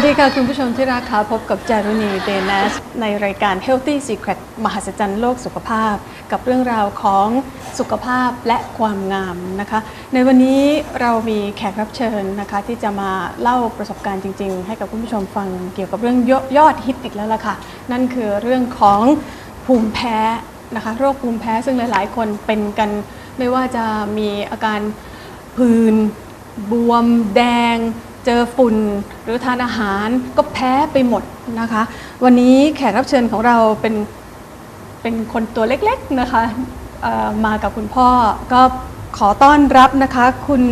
วัสดีค่ะ คุณผู้ชมที่รักค่ะพบกับจารุณีเดนัสในรายการ Healthy Secret มหัศจรรย์โลกสุขภาพ กับเรื่องราวของสุขภาพและความงามนะคะ ในวันนี้เรามีแขกรับเชิญนะคะ ที่จะมาเล่าประสบการณ์จริง ๆ ให้กับคุณผู้ชมฟังเกี่ยวกับเรื่องยยอดฮิตอีกแล้วล่ะค่ะ นั่นคือเรื่องของภูมิแพ้นะคะโรคภูมิแพ้ซึ่งหลาย ๆ คนเป็นกันไม่ว่าจะมีอาการผื่นบวมแดง เจอฝุ่นหรือทานอาหารก็แพ้ไปหมดนะคะ วันนี้แขกรับเชิญของเราเป็นเป็นคนตัวเล็กๆนะคะเอ่อมากับคุณพ่อก็ขอต้อนรับนะคะคุณ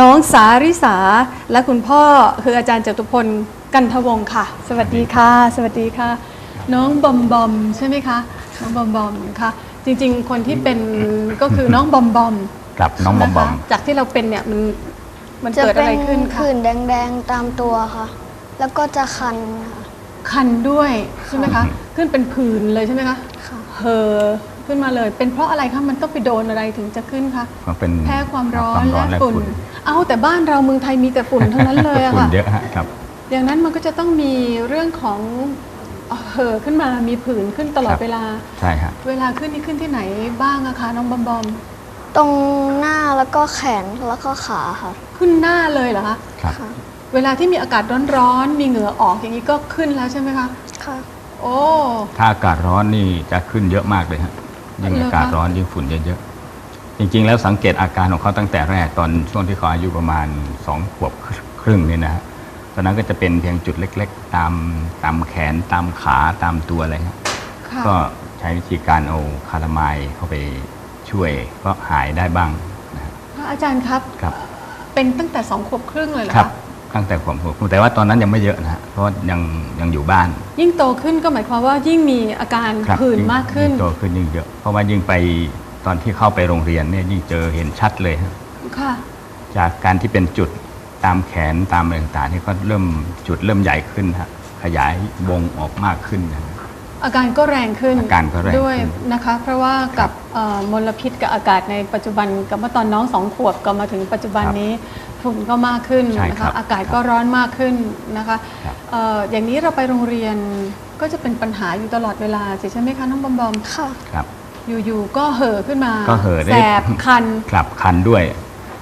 น้องสาริสาและคุณพ่อคืออาจารย์จตุพลกันทวงศ์ค่ะ สวัสดีค่ะ สวัสดีค่ะ น้องบอมบอมใช่ไหมคะน้องบอมบอมค่ะจริง ๆ คนที่เป็นก็คือน้องบอมบอมกับน้องบอมบอมนะคะจากที่เราเป็นเนี่ยมัน มันจะเกิดเป็อะไรนขึ้นคะผื่นแดงๆตามตัวค่ะ แล้วก็จะคันค่ะ คันด้วยใช่ไหมคะ ขึ้นเป็นผื่นเลยใช่ไหมคะค่ะเฮอขึ้นมาเลย เป็นเพราะอะไรคะมันต้องไปโดนอะไรถึงจะขึ้นคะ มันเป็นแพ้ความร้อคนวามและฝุ่น เอาแต่บ้านเราเมืองไทยมีแต่ฝุ่นทั้งนั้นเลยอะฝุ่นค่ะ เยอะฮะครับอย่างนั้นมันก็จะต้องมีเรื่องของเห่อขึ้นมา มีผื่นขึ้นตลอดครับเวลา ใช่ฮะ เวลาขึ้นนี่ขึ้นที่ไหนบ้างอะคะน้องบอมบอม ตรงหน้า แล้วก็แขนแล้วก็ขาค่ะ ขึ้นหน้าเลยเหรอคะครับ ค่ะเวลาที่มีอากาศร้อนๆมีเหงื่อออกอย่างนี้ก็ขึ้นแล้วใช่ไหมคะค่ะ โอ้ ถ้าอากาศร้อนนี่จะขึ้นเยอะมากเลยฮะยิ่งเหรอคะ อากาศร้อนยิ่งฝุ่นเยอะๆจริงๆ แล้วสังเกตอาการของเขาตั้งแต่แรกตอนช่วงที่เขาอายุประมาณสองขวบครึ่งนี่นะฮะตอนนั้นก็จะเป็นเพียงจุดเล็ก ๆ ตามตามแขนตามขาตามตัวอะไรฮะค่ะก็ใช้วิธีการเอาคาราไมายเข้าไปช่วยก็หายได้บ้างนะฮะพระ อาจารย์ครับ ครับ เป็นตั้งแต่สองขวบครึ่งเลยเหรอครับคะตั้งแต่ขวบขวบแต่ว่าตอนนั้นยังไม่เยอะนะฮะเพราะว่ายังยังอยู่บ้านยิ่งโตขึ้นก็หมายความว่ายิ่งมีอาการครับผื่นยิ่งมากขึ้นยิ่งโตขึ้นยิ่งเยอะเพราะว่ายิ่งไปตอนที่เข้าไปโรงเรียนเนี่ยยิ่งเจอเห็นชัดเลยฮะ ค่ะ จากการที่เป็นจุดตามแขนตามอะไรต่างๆนี่ก็เริ่มจุดเริ่มใหญ่ขึ้นฮะขยายวงออกมากขึ้นนะฮะ อาการก็แรงขึ้นอาการก็แรงขึ้นด้วยนะคะ เพราะว่ากับเอ่อมลพิษกับอากาศในปัจจุบันกับเมื่อตอนน้องสองขวบก็มาถึงปัจจุบันนี้ฝุ่นก็มากขึ้นใช่นะครัคะบอากาศก็ร้อนมากขึ้นนะคะครับเอ่ออย่างนี้เราไปโรงเรียนก็จะเป็นปัญหาอยู่ตลอดเวลาสิใช่ไหมคะน้องบอมบอมค่ะครับอยู่ๆก็เห่อขึ้นมาก็เห่อได้แสบคันครับคันด้วย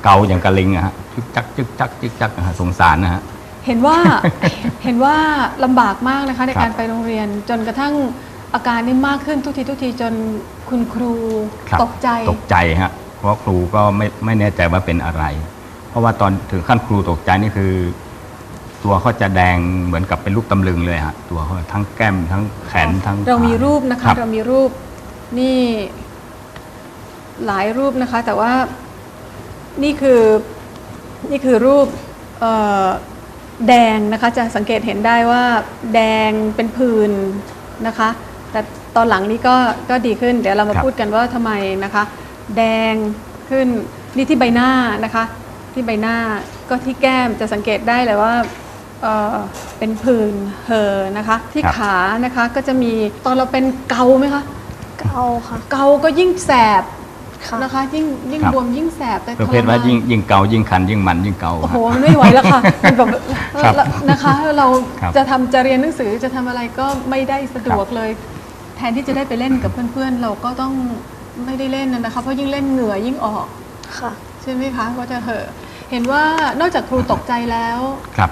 เกาอย่างกระลิงอะฮะจึกจักจึกจักจึกจักนะฮะสงสารนะฮะ เห็นว่าเห็นว่าลำบากมากนะคะในครับการไปโรงเรียน จนกระทั่งอาการนี่มากขึ้นทุกทีทุกทีจนคุณครูครับตกใจ ตกใจฮะเพราะครูก็ไม่ไม่แน่ใจว่าเป็นอะไร เพราะว่าตอนถึงขั้นครูตกใจนี่คือ ตัวเขาจะแดงเหมือนกับเป็นลูกตำลึงเลยฮะตัวเขาทั้งแก้มทั้งแขนทั้งเรามีขรูปนะคะรับเรามีรูปนี่ หลายรูปนะคะ แต่ว่านี่คือนี่คือรูปเอ่อ แดงนะคะจะสังเกตเห็นได้ว่าแดงเป็นผื่นนะคะ แต่ตอนหลังนี้ก็ก็ดีขึ้น เดี๋ยวเรามาครับพูดกันว่าทำไมนะคะ แดงขึ้นนี่ที่ใบหน้านะคะ ที่ใบหน้าก็ที่แก้มจะสังเกตได้เลยว่าเอ่อเป็นผื่นเห่อนะคะ ที่ครับขานะคะก็จะมีตอนเราเป็นเกาไหมคะเกาค่ะเกาก็ยิ่งแสบค่ะ นะคะยิ่งยิ่งครับ บวมยิ่งแสบแต่ประเภทว่ายิ่งยิ่งเกายิ่งคันยิ่งมันยิ่งเกาโอ้โหฮะมันไม่ไหวแล้วค่ะมันแบบครับนะคะเราครับจะทำจะเรียนหนังสือจะทำอะไรก็ไม่ได้สะดวกเลย แทนที่จะได้ไปเล่นกับเพื่อนๆ เราก็ต้องไม่ได้เล่นนะนะคะเพราะยิ่งเล่นเหงื่อยิ่งออกค่ะ ใช่ไหมคะก็จะเหอะเห็นว่านอกจากครูตกใจแล้ว ครับ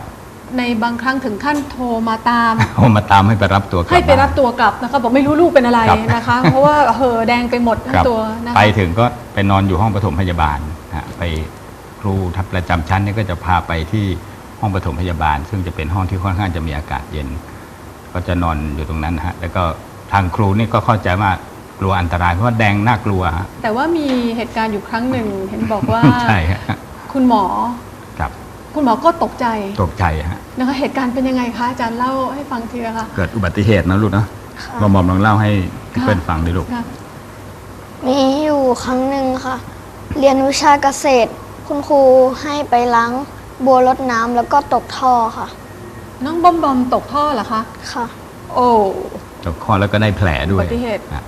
ในบางครั้งถึงขั้นโทรมาตามเอามาตามให้ไปรับตัวกลับให้ไปรับบ้านตัวกลับนะคะบอกไม่รู้ลูกเป็นอะไรครับนะคะ เพราะว่าเหอะแดงไปหมดทั้งครับตัวนะคะไปถึงก็ไปนอนอยู่ห้องปฐมพยาบาลฮะไปครูทับประจำชั้นเนี่ยก็จะพาไปที่ห้องปฐมพยาบาล ซึ่งจะเป็นห้องที่ค่อนข้างจะมีอากาศเย็น ก็จะนอนอยู่ตรงนั้นฮะแล้วก็ทางครูนี่ก็เข้าใจว่ากลัวอันตรายเพราะว่าแดงน่ากลัวฮะแต่ว่ามีเหตุการณ์อยู่ครั้งหนึ่งเห็นบอกว่าใช่ฮะคุณหมอ ครับคุณหมอก็ตกใจตกใจฮะนะคะเหตุการณ์เป็นยังไงคะอาจารย์เล่าให้ฟังทีละค่ะ เกิดอุบัติเหตุนะลูกนะค่ะมาหมอมลองเล่าให้พี่ค่ะเพื่อนฟังดิลูกค่ะมีอยู่ครั้งหนึ่งค่ะ เรียนวิชาเกษตร คุณครูให้ไปล้างบัวรดน้ำแล้วก็ตกท่อค่ะ น้องบอมบอมตกท่อเหรอคะค่ะ โอ้ตกข้อแล้วก็ได้แผลด้วยอุบัติเหตุฮะ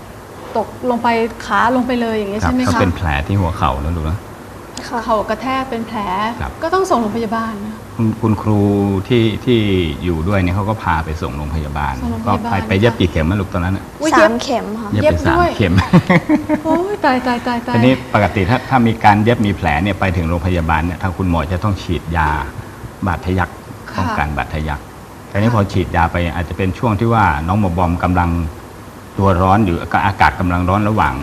ตกลงไปขาลงไปเลยอย่างนี้ครับใช่ไหมก็คะเป็นแผลที่หัวเข่านะลูกนะค่ะ เข่ากระแทกเป็นแผลครับก็ต้องส่งโรงพยาบาลนะ คุณคุณครูที่ที่อยู่ด้วยเนี่ยเขาก็พาไปส่งโรงพยาบาล ส่งโรงพก็ยาบาลไปไปเย็บค่ะกี่เข็มมาลูกตอนนั้นอะอุ๊ยสาเย็บมเข็มค่ะ เย็บเย็บไปสามด้วย เข็ม โอ้ยตายตายตายตายทีนี้ปกติถ้าถ้ามีการเย็บมีแผลเนี่ยไปถึงโรงพยาบาลเนี่ยทางคุณหมอจะต้องฉีดยาบาดทะยักป้องกันบาดทะยักแต่นี้พอฉีดยาไปอาจจะเป็นช่วงที่ว่าน้องหมอบอมกำลังตัวร้อนอยู่อากาศกำลังร้อนระหว่าง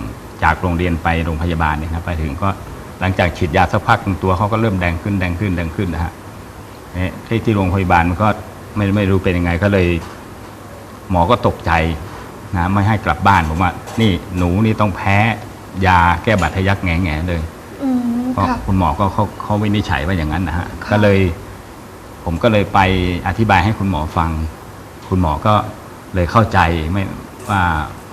จากโรงเรียนไปโรงพยาบาลเนี่ยครับไปถึงก็ หลังจากฉีดยาสักพักหนึ่งตัวเขาก็เริ่มแดงขึ้นแดงขึ้นแดงขึ้นนะฮะเนี่ยที่ที่โรงพยาบาลมันก็ไม่ไม่รู้เป็นยังไงก็เลย หมอก็ตกใจนะไม่ให้กลับบ้านผมว่า นี่หนูนี่ต้องแพ้ยาแก้บาดทะยักแง่แง่ๆเลยอืมเพราะค่ะคุณหมอก็เขาเขาวินิจฉัยว่าอย่างนั้นนะฮะค่ะก็เลย ผมก็เลยไปอธิบายให้คุณหมอฟัง คุณหมอก็เลยเข้าใจไม่ว่า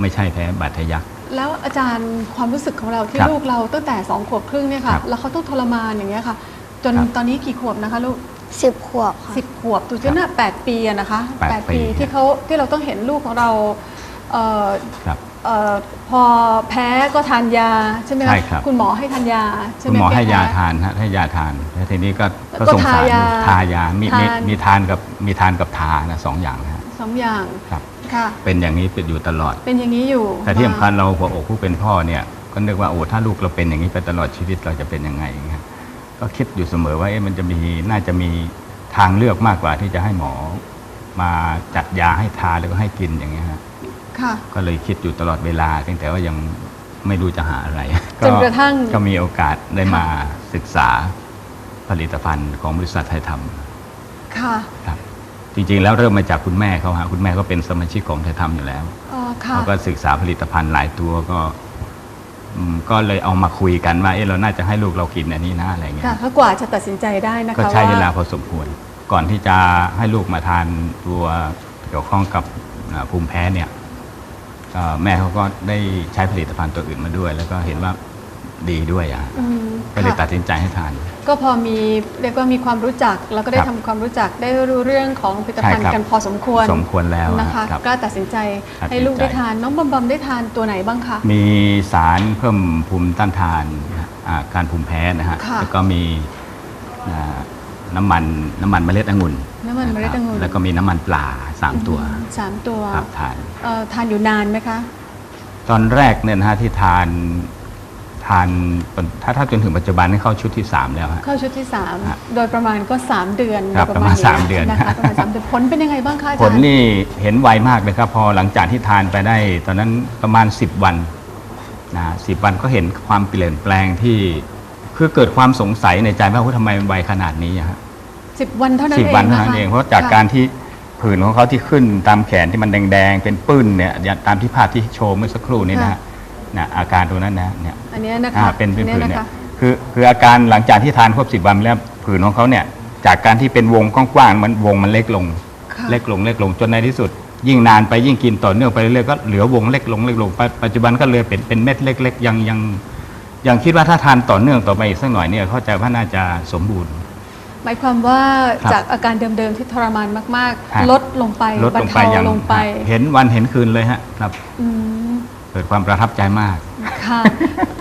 ไม่ใช่แพ้บาดทะยัก แล้วอาจารย์ความรู้สึกของเราที่ครับลูกเราตั้งแต่สองขวบครึ่งเนี่ยค่ะ ครับแล้วเขาต้องทรมานอย่างเงี้ยค่ะ จนครับ ตอนนี้กี่ขวบนะคะลูกสิบขวบค่ะ สิบขวบตัวเจ้าน่ะแปดปีอะนะคะแปดแปดปีปี ที่เขาที่เราต้องเห็นลูกของเราเอ่อ ครับ เอ่อพอแพ้ก็ทานยาใช่ไหมะใช่ครับ คุณหมอให้ทานยาใช่คุไหณมหมอให้แก้ยาแพ้ ทานฮะให้ยาทานแล้วทีนี้ก็แล้วก็ก็สงสารทายาทายามีมีทาน มีทานกับมีทานกับทานะสองอย่างนะฮะ สองอย่าง ครับ ค่ะ เป็นอย่างนี้เป็นอยู่ตลอด เป็นอย่างนี้อยู่แต่ที่สำคัญมาเราหัวอกผู้เป็นพ่อเนี่ย ก็นึกว่าโอ้ถ้าลูกเราเป็นอย่างนี้ไปตลอดชีวิตเราจะเป็นยังไงอย่างเงี้ยก็คิดอยู่เสมอว่าเอ๊ะมันจะมีน่าจะมีทางเลือกมากกว่าที่จะให้หมอมาจัดยาให้ทานแล้วก็ให้กินอย่างเงี้ยฮะค่ะ ก็เลยคิดอยู่ตลอดเวลาเพียงแต่ว่ายังไม่รู้จะหาอะไรจนกระทั่งก็มีโอกาสได้ค่ะมาศึกษาผลิตภัณฑ์ของบริษัทไทยทค่ะำครับ จริงๆ แล้วเริ่มมาจากคุณแม่เขาฮะคุณแม่ก็เป็นสมาชิกของไทยทำอยู่แล้วอ๋อค่ะเขาก็ศึกษาผลิตภัณฑ์หลายตัวก็อืมก็เลยเอามาคุยกันว่าเอ๊ะเราน่าจะให้ลูกเรากินอันนี้นะอะไรเงี้ค่ะยถ้ากว่าจะตัดสินใจได้นะคะก็ใช้เวลาว่าพอสมควร ก่อนที่จะให้ลูกมาทานตัวเกี่ยวข้องกับอ่าภูมิแพ้เนี่ยก็แม่เขาก็ได้ใช้ผลิตภัณฑ์ตัวอื่นมาด้วย แล้วก็เห็นว่า ดีด้วยอะอืมก็เลยค่ะ ตัดสินใจให้ทาน ก็พอมีเรียกว่ามีความรู้จักแล้วก็ได้ครัทำบความรู้จักได้รู้เรื่องของผลิตภัณฑ์ใช่ครับ กันพอสมควรสมควรแล้วนะคะครับ กล้าตัดสินใจตัดสินใจให้ลูกได้ทาน น้องบอมบอมได้ทานตัวไหนบ้างคะ มีสารเพิ่มภูมิต้านทานอ่าการภูมิแพ้นะฮะค่ะ แล้วก็มีอ่าน้ำมันน้ำมันเมล็ดองุ่นน้ำมันเมล็ดองุ่นนะครับแล้วก็มีน้ำมันปลาสามตัวอืมสามตัวครับทาน เอ่อทานอยู่นานไหมคะ ตอนแรกเนี่ยนะฮะที่ทาน ทานถ้าถ้าจนถึงปัจจุบันนี่เข้าชุดที่ 3 แล้วฮะ เข้าชุดที่ฮะ3โดยประมาณก็ 3 เดือนครับโดยประมาณย่งสามเดือนนะคะประมาณสามเดือนผลเป็นยังไงบ้างคะอาผจาลรย์นี่เห็นไวมากเลยครับ พอหลังจากที่ทานไปได้ ตอนนั้นประมาณ 10 วันนะสิวันก็เห็นความเปลี่ยนแปลงที่คือเกิดความสงสัยในใจว่าเฮ้ยทำไมมันไวขนาดนี้อะฮะสิบวันเท่านั้นสิบเองวันเท่าะนั้นคะเองเพราะจากค่ะการที่ผื่นของเขาที่ขึ้นตามแขนที่มันแดงๆ เป็นปื้นเนี่ยอย่างตามที่ภาพที่โชว์เมื่อสักครู่นี้นะฮะ นะอาการตรงนั้นนะเนี่ยอันเนี้ยนะอ่าคะเป็นเป็นอัผื่นยเนี่ยนะคะคือคืออาการหลังจากที่ทานครบสิบวันแล้วผื่นของเขาเนี่ยจากการที่เป็นวงกว้างๆมันวงมันเล็กลง ค่ะเล็กลงเล็กลงจนในที่สุด ยิ่งนานไปยิ่งกินต่อเนื่องไปเรื่อยๆก็เหลือวงเล็กลงเล็กลงปัจปัจจุบันก็เลยเป็นเป็นเม็ดเล็ก ๆ ยังยังยังคิดว่าถ้าทานต่อเนื่องต่อไปอีกสักหน่อยเนี่ยเข้าใจว่าน่าจะสมบูรณ์ หมายความว่าครับจากอาการเดิมๆที่ทรมานมากฮะ ๆ ลดลงไปลดลงไปบรรเทาอย่างลงไปเห็นวันเห็นคืนเลยฮะครับ อืมเกิดความประทับใจมาก ค่ะ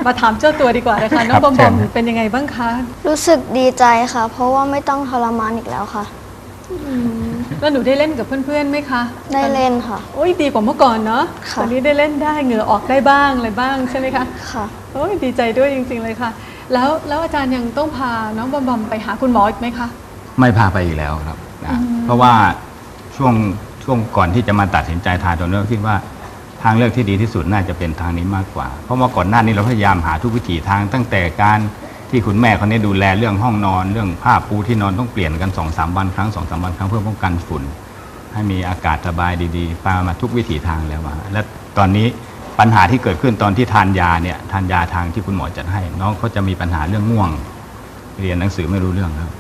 มาถามเจ้าตัวดีกว่านะคะน้องครับบอมเชิบอญมครับเป็นยังไงบ้างคะรู้สึกดีใจค่ะ เพราะว่าไม่ต้องทรมานอีกแล้วค่ะอืมแล้วหนูได้เล่นกับเพื่อนๆไหมคะได้เล่นค่ะโอ้ยดีกว่าเมื่อก่อนเนาะค่ะตอนนี้ได้เล่นได้เหงื่อออกได้บ้างอะไรบ้างใช่ไหมคะค่ะโอ้ยดีใจด้วยจริง ๆเลยค่ะ แล้วแล้วอาจารย์ยังต้องพาน้องบอมบอมไปหาคุณหมออีกไหมคะไม่พาไปอีกแล้วครับนะอืมเพราะว่าช่วงช่วงก่อนที่จะมาตัดสินใจทานตัวเนี้คิดว่า ทางเลือกที่ดีที่สุดน่าจะเป็นทางนี้มากกว่า เพราะว่าก่อนหน้านี้เราพยายามหาทุกวิถีทางตั้งแต่การที่คุณแม่เขาเนี่ยดูแลเรื่องห้องนอน เรื่องผ้าปูที่นอนต้องเปลี่ยนกันสองสามวันครั้งสองสามวันครั้งเพื่อป้องกันฝุ่น ให้มีอากาศสบายดีๆปามาทุกวิถีทางแล้วอะและตอนนี้ปัญหาที่เกิดขึ้นตอนที่ทานยาเนี่ยทานยาทางที่คุณหมอจัดให้ น้องเขาจะมีปัญหาเรื่องง่วง เรียนหนังสือไม่รู้เรื่องครับ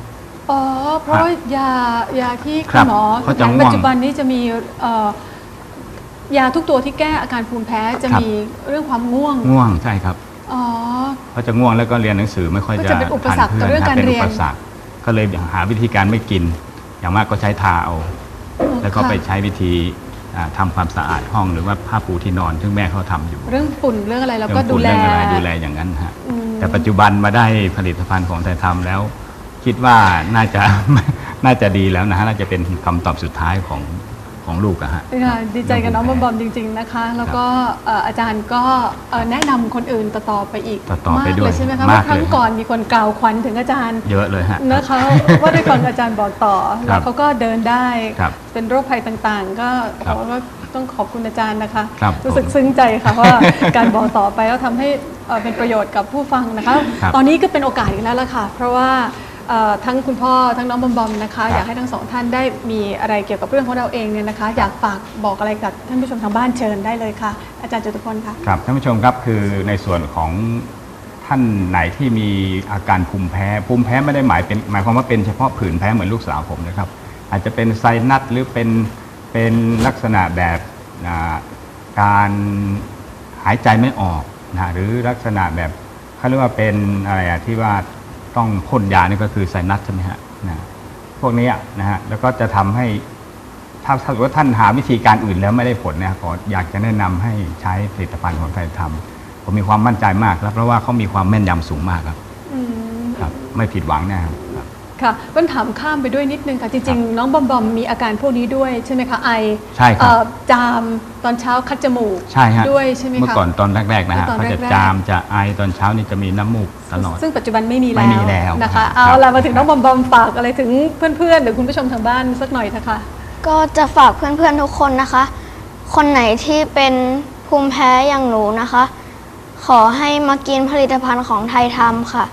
อ๋อเพราะยายาที่คคุรัณบหมอเขาจะแผนง่วงปัจจุบันนี้จะมีเอ่อ ยาทุกตัวที่แก้อาการภูมิแพ้จะครับมีเรื่องความง่วง ง่วงใช่ครับอ๋อเขาจะง่วงแล้วก็เรียนหนังสือไม่ค่อยก็จะจะเป็นอุปสรรคทันกับเรื่องการป็นเรียนอุปสรรคก็เลยหาวิธีการไม่กิน อย่างมากก็ใช้ทาเอา แล้วก็ค่ะไปใช้วิธีอ่าทำาความสะอาดห้องหรือว่าผ้าปูที่นอนซึ่งแม่เขาทำอยู่ เรื่องฝุ่นเรื่องอะไรเราก็เรื่องดูฝุ่นแลเรื่องอะไรดูแลอย่างนั้นฮะอืมแต่แต่ปัจจุบันมาได้ผลิตภัณฑ์ของไทยทำแล้ว คิดว่าน่าจะน่าจะดีแล้วนะฮะน่าจะเป็นคำตอบสุดท้ายของ ของลูกอะฮะค่ะดีใจกับน้องบอมบอมจริง ๆนะคะ แล้วก็เอ่ออาจารย์ก็เอ่อแนะนำคนอื่นต่อๆไปอีกต่อๆไปมากด้วยเลยใช่ไหมคะมากเมื่อครั้งเลยก่อนมีคนกล่าวขวัญถึงอาจารย์ เยอะเลยฮะนะคะว่าได้ฟังอาจารย์บอกต่อครัแล้วบเขาก็เดินได้ครับเป็นโรคภัยต่างๆก็ครับโอ้โหก็ต้องขอบคุณอาจารย์นะคะครับรู้สึกผมซึ้งใจค่ะว่าการบอกต่อไปก็ทำให้เอ่อเป็นประโยชน์กับผู้ฟังนะคะครับตอนนี้ก็เป็นโอกาสอีกแล้วล่ะค่ะ เพราะว่าเอ่อ ทั้งคุณพ่อทั้งน้องบอมบอมนะคะครับอยากให้ทั้งสองท่านได้มีอะไรเกี่ยวกับเรื่องของเราเองเนี่ยนะคะ อยากฝากบอกอะไรกับท่านผู้ชมทางบ้านเชิญได้เลยค่ะ อาจารย์จตุพลค่ะครับท่านผู้ชมครับคือในส่วนของท่านไหนที่มีอาการภูมิแพ้ภูมิแพ้ไม่ได้หมายเป็นหมายความว่าเป็นเฉพาะผื่นแพ้เหมือนลูกสาวผมนะครับ อาจจะเป็นไซนัสหรือเป็นเป็นลักษณะแบบอ่าการหายใจไม่ออกนะหรือลักษณะแบบเขาเรียกว่าเป็นอะไรอะที่ว่า ต้องพ่นยานี่ก็คือไซนัสใช่ไหมฮะนะพวกเนี้ยนะฮะแล้วก็จะทำให้ถ้าถ้าสมมติว่าท่านหาวิธีการอื่นแล้วไม่ได้ผลเนี่ยขออยากจะแนะนำให้ใช้ผลิตภัณฑ์ของไทยทำผมมีความมั่นใจมากครับเพราะว่าเขามีความแม่นยำสูงมากครับอืมครับ ไม่ผิดหวังแน่ครับครับ ค่ะต้นถามข้ามไปด้วยนิดนึงค่ะ จริง ๆ น้องบอมบอมมีอาการพวกนี้ด้วยใช่ไหมคะไอใช่ครับ เอ่อจามตอนเช้าคัดจมูกใช่ฮะด้วยใช่ไหมคะ เมื่อก่อนตอนแรกๆนะฮะเมื่อตอนเขาจะแรกๆจามจะไอตอนเช้านี่จะมีน้ำมูกตลอด ซึ่งปัจจุบันไม่มีแล้วไม่มีแล้วนะครัคะบเอาล่ะมาถึงน้องบอมบอมฝากอะไรถึงเพื่อนๆ หรือคุณผู้ชมทางบ้านสักหน่อยนะคะ ก็จะฝากเพื่อนๆทุกคนนะคะ คนไหนที่เป็นภูมิแพ้อย่างหนูนะคะ ขอให้มากินผลิตภัณฑ์ของไทยทำค่ะ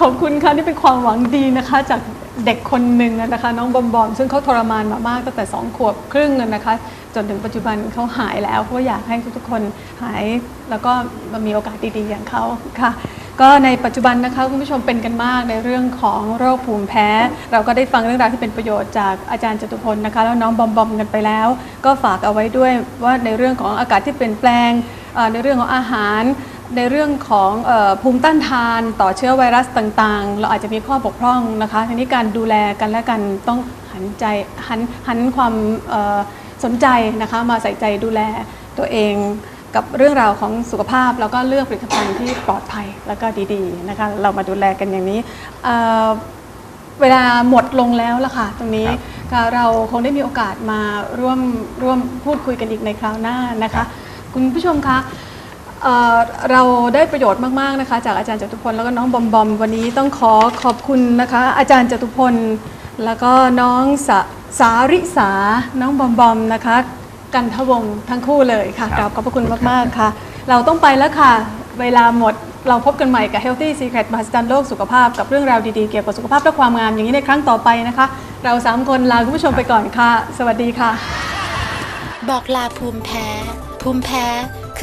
ขอบคุณค่ะนี่เป็นความหวังดีนะคะ จากเด็กคนหนึ่งนะคะ น้องบอมบอม ซึ่งเขาทรมานมามากตั้งแต่ 2 ขวบครึ่งนะคะ จนถึงปัจจุบันเขาหายแล้วเพราะอยากให้ทุกๆคนหายแล้วก็มามีโอกาสดีๆอย่างเขาค่ะก็ในปัจจุบันนะคะคุณผู้ชมเป็นกันมากในเรื่องของโรคภูมิแพ้ เราก็ได้ฟังเรื่องราวที่เป็นประโยชน์จากอาจารย์จตุพลนะคะ แล้วน้องบอมบอมกันไปแล้ว ก็ฝากเอาไว้ด้วยว่าในเรื่องของอากาศที่เปลี่ยนแปลงในเรื่องของอาหาร ในเรื่องของเออภูมิต้านทาน ต่อเชื้อไวรัสต่างๆ เราอาจจะมีข้อบกพร่องนะคะทีนี้การดูแลกันและกันต้องหันใจหันหันความเอ่อสนใจนะคะมาใส่ใจดูแลตัวเองกับเรื่องราวของสุขภาพ แล้วก็เลือกผลิตภัณฑ์ที่ปลอดภัยแล้วก็ดีๆนะคะเรามาดูแลกันอย่างนี้เอ่อเวลาหมดลงแล้วล่ะค่ะ ตรงนี้ครับค่ะเราคงได้มีโอกาสมาร่วมร่วมพูดคุยกันอีกในคราวหน้านะครัคะบคุณผู้ชมคะ เอ่อเราได้ประโยชน์มากๆนะคะ จากอาจารย์จตุพลแล้วก็น้องบอมบอมวันนี้ต้องขอขอบคุณนะคะ อาจารย์จตุพลแล้วก็น้องสาสาริสาน้องบอมบอมนะคะ กันทวงศ์ทั้งคู่เลยค่ะครับกราบขอบพระคุณมากๆค่ะ เราต้องไปแล้วค่ะ เวลาหมดเราพบกันใหม่กับ Healthy Secret มหัศจรรย์โลกสุขภาพกับเรื่องราวดีๆ เกี่ยวกับสุขภาพและความงามอย่างนี้ในครั้งต่อไปนะคะ เราสามคนลาคุณผู้ชมไปก่อนค่ะ สวัสดีค่ะ บอกลาภูมิแพ้ ภูมิแพ้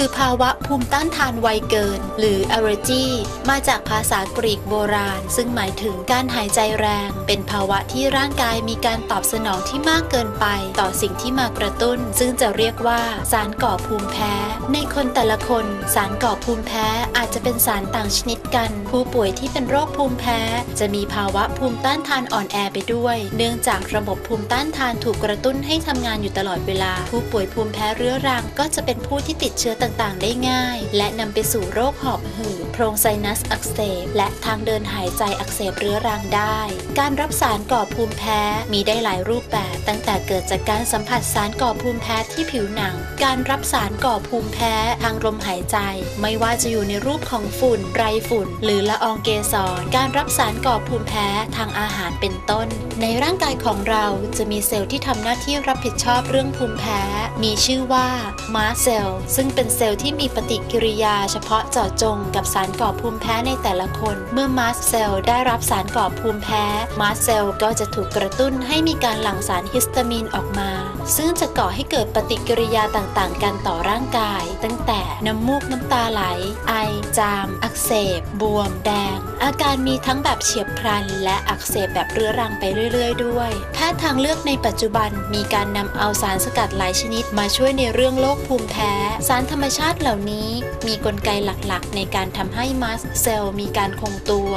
คือภาวะภูมิต้านทานไวเกิน หรือ allergy มาจากภาษากรีกโบราณ ซึ่งหมายถึงการหายใจแรง เป็นภาวะที่ร่างกายมีการตอบสนองที่มากเกินไป ต่อสิ่งที่มากระตุ้น ซึ่งจะเรียกว่าสารก่อภูมิแพ้ ในคนแต่ละคน สารก่อภูมิแพ้อาจจะเป็นสารต่างชนิดกัน ผู้ป่วยที่เป็นโรคภูมิแพ้ จะมีภาวะภูมิต้านทานอ่อนแอไปด้วย เนื่องจากระบบภูมิต้านทานถูกกระตุ้นให้ทำงานอยู่ตลอดเวลา ผู้ป่วยภูมิแพ้เรื้อรังก็จะเป็นผู้ที่ติดเชื้อต่างๆ ได้ง่าย และนำไปสู่โรคหอบหืดโพรงไซนัสอักเสบ และทางเดินหายใจอักเสบเรื้อรังได้ การรับสารก่อภูมิแพ้มีได้หลายรูปแบบ ตั้งแต่เกิดจากการสัมผัสสารก่อภูมิแพ้ที่ผิวหนัง การรับสารก่อภูมิแพ้ทางลมหายใจ ไม่ว่าจะอยู่ในรูปของฝุ่น ไรฝุ่น หรือละอองเกสร การรับสารก่อภูมิแพ้ทางอาหารเป็นต้น ในร่างกายของเราจะมีเซลล์ที่ทำหน้าที่รับผิดชอบเรื่องภูมิแพ้ มีชื่อว่ามาเซลล์ซึ่งเป็นเซลล์ที่มีปฏิกิริยาเฉพาะเจาะจงกับสารก่อภูมิแพ้ในแต่ละคน เมื่อมาสเซลล์ได้รับสารก่อภูมิแพ้ มาสเซลล์ก็จะถูกกระตุ้นให้มีการหลั่งสารฮิสตามีนออกมา ซึ่งจะก่อให้เกิดปฏิกิริยาต่างๆ กันต่อร่างกาย ตั้งแต่น้ำมูกน้ำตาไหล ไอ จาม อักเสบ บวม แดง อาการมีทั้งแบบเฉียบพลัน และอักเสบแบบเรื้อรังไปเรื่อย ๆ ด้วย แพทย์ทางเลือกในปัจจุบันมีการนำเอาสารสกัดหลายชนิดมาช่วยในเรื่องโรคภูมิแพ้ สารธรรมชาติเหล่านี้มีกลไกหลักๆ ในการทำให้มาสเซลล์มีการคงตัว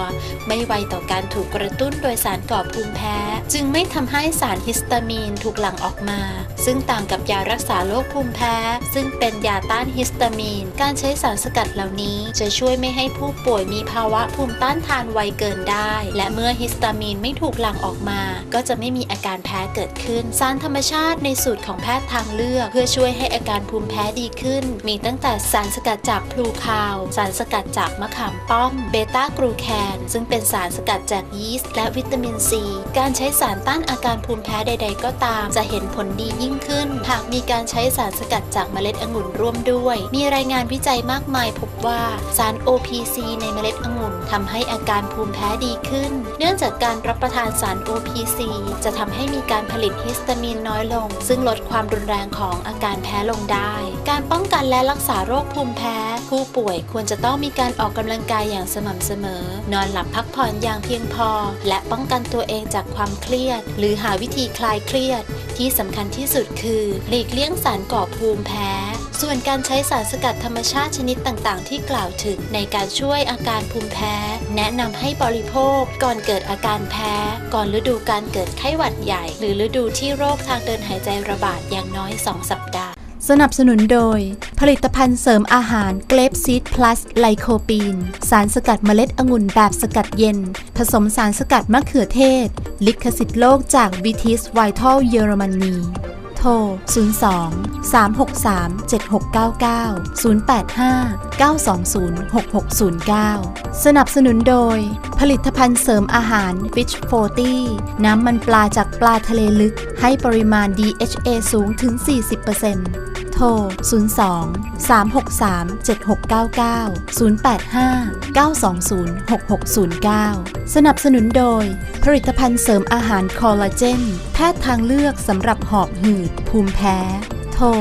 ไม่ไวต่อการถูกกระตุ้นโดยสารก่อภูมิแพ้ จึงไม่ทำให้สารฮิสตามีนถูกหลั่งออกมาซึ่งต่างกับยารักษาโรคภูมิแพ้ ซึ่งเป็นยาต้านฮิสตามีน การใช้สารสกัดเหล่านี้จะช่วยไม่ให้ผู้ป่วยมีภาวะภูมิต้านทานไวเกินได้ และเมื่อฮิสตามีนไม่ถูกหลั่งออกมา ก็จะไม่มีอาการแพ้เกิดขึ้น สารธรรมชาติในสูตรของแพทย์ทางเลือก เพื่อช่วยให้อาการภูมิแพ้ดีขึ้น มีตั้งแต่สารสกัดจากพลูคาว สารสกัดจากมะขามป้อม เบต้ากรูแคน ซึ่งเป็นสารสกัดจากยีสต์และวิตามินซี การใช้สารต้านอาการภูมิแพ้ใด ๆ ก็ตาม จะเห็นผลดียิ่งขึ้น หากมีการใช้สารสกัดจากเมล็ดองุ่นร่วมด้วย มีรายงานวิจัยมากมายพบว่าสาร OPC ในเมล็ดองุ่นทำให้อาการภูมิแพ้ดีขึ้น เนื่องจากการรับประทานสาร OPC จะทำให้มีการผลิตฮิสตามีนน้อยลง ซึ่งลดความรุนแรงของอาการแพ้ลงได้ การป้องกันและรักษาโรคภูมิแพ้ ผู้ป่วยควรจะต้องมีการออกกำลังกายอย่างสม่ำเสมอ นอนหลับพักผ่อนอย่างเพียงพอ และป้องกันตัวเองจากความเครียด หรือหาวิธีคลายเครียด ที่สำคัญที่สุดคือหลีกเลี่ยงสารก่อภูมิแพ้ ส่วนการใช้สารสกัดธรรมชาติชนิดต่างๆ ที่กล่าวถึงในการช่วยอาการภูมิแพ้ แนะนำให้บริโภคก่อนเกิดอาการแพ้ ก่อนฤดูการเกิดไข้หวัดใหญ่ หรือฤดูที่โรคทางเดินหายใจระบาดอย่างน้อย 2 สัปดาห์ สนับสนุนโดย ผลิตภัณฑ์เสริมอาหารเกรปซีดพลัสไลโคปีน สารสกัดเมล็ดองุ่นแบบสกัดเย็น ผสมสารสกัดมะเขือเทศ ลิขสิทธิ์โลกจากวิทิสไวทัลเยอรมนีโทร 02 363 7699 085 920 6609 สนับสนุนโดย ผลิตภัณฑ์เสริมอาหาร Fish 40 น้ำมันปลาจากปลาทะเลลึก ให้ปริมาณ DHA สูงถึง 40% ร 02 363 7699 085 920 6609 สนับสนุนโดย ผลิตภัณฑ์เสริมอาหารคอลลาเจน แพทย์ทางเลือกสำหรับหอบหืด ภูมิแพ้ โทร 02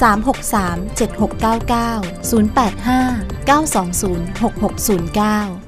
363 7699 085 920 6609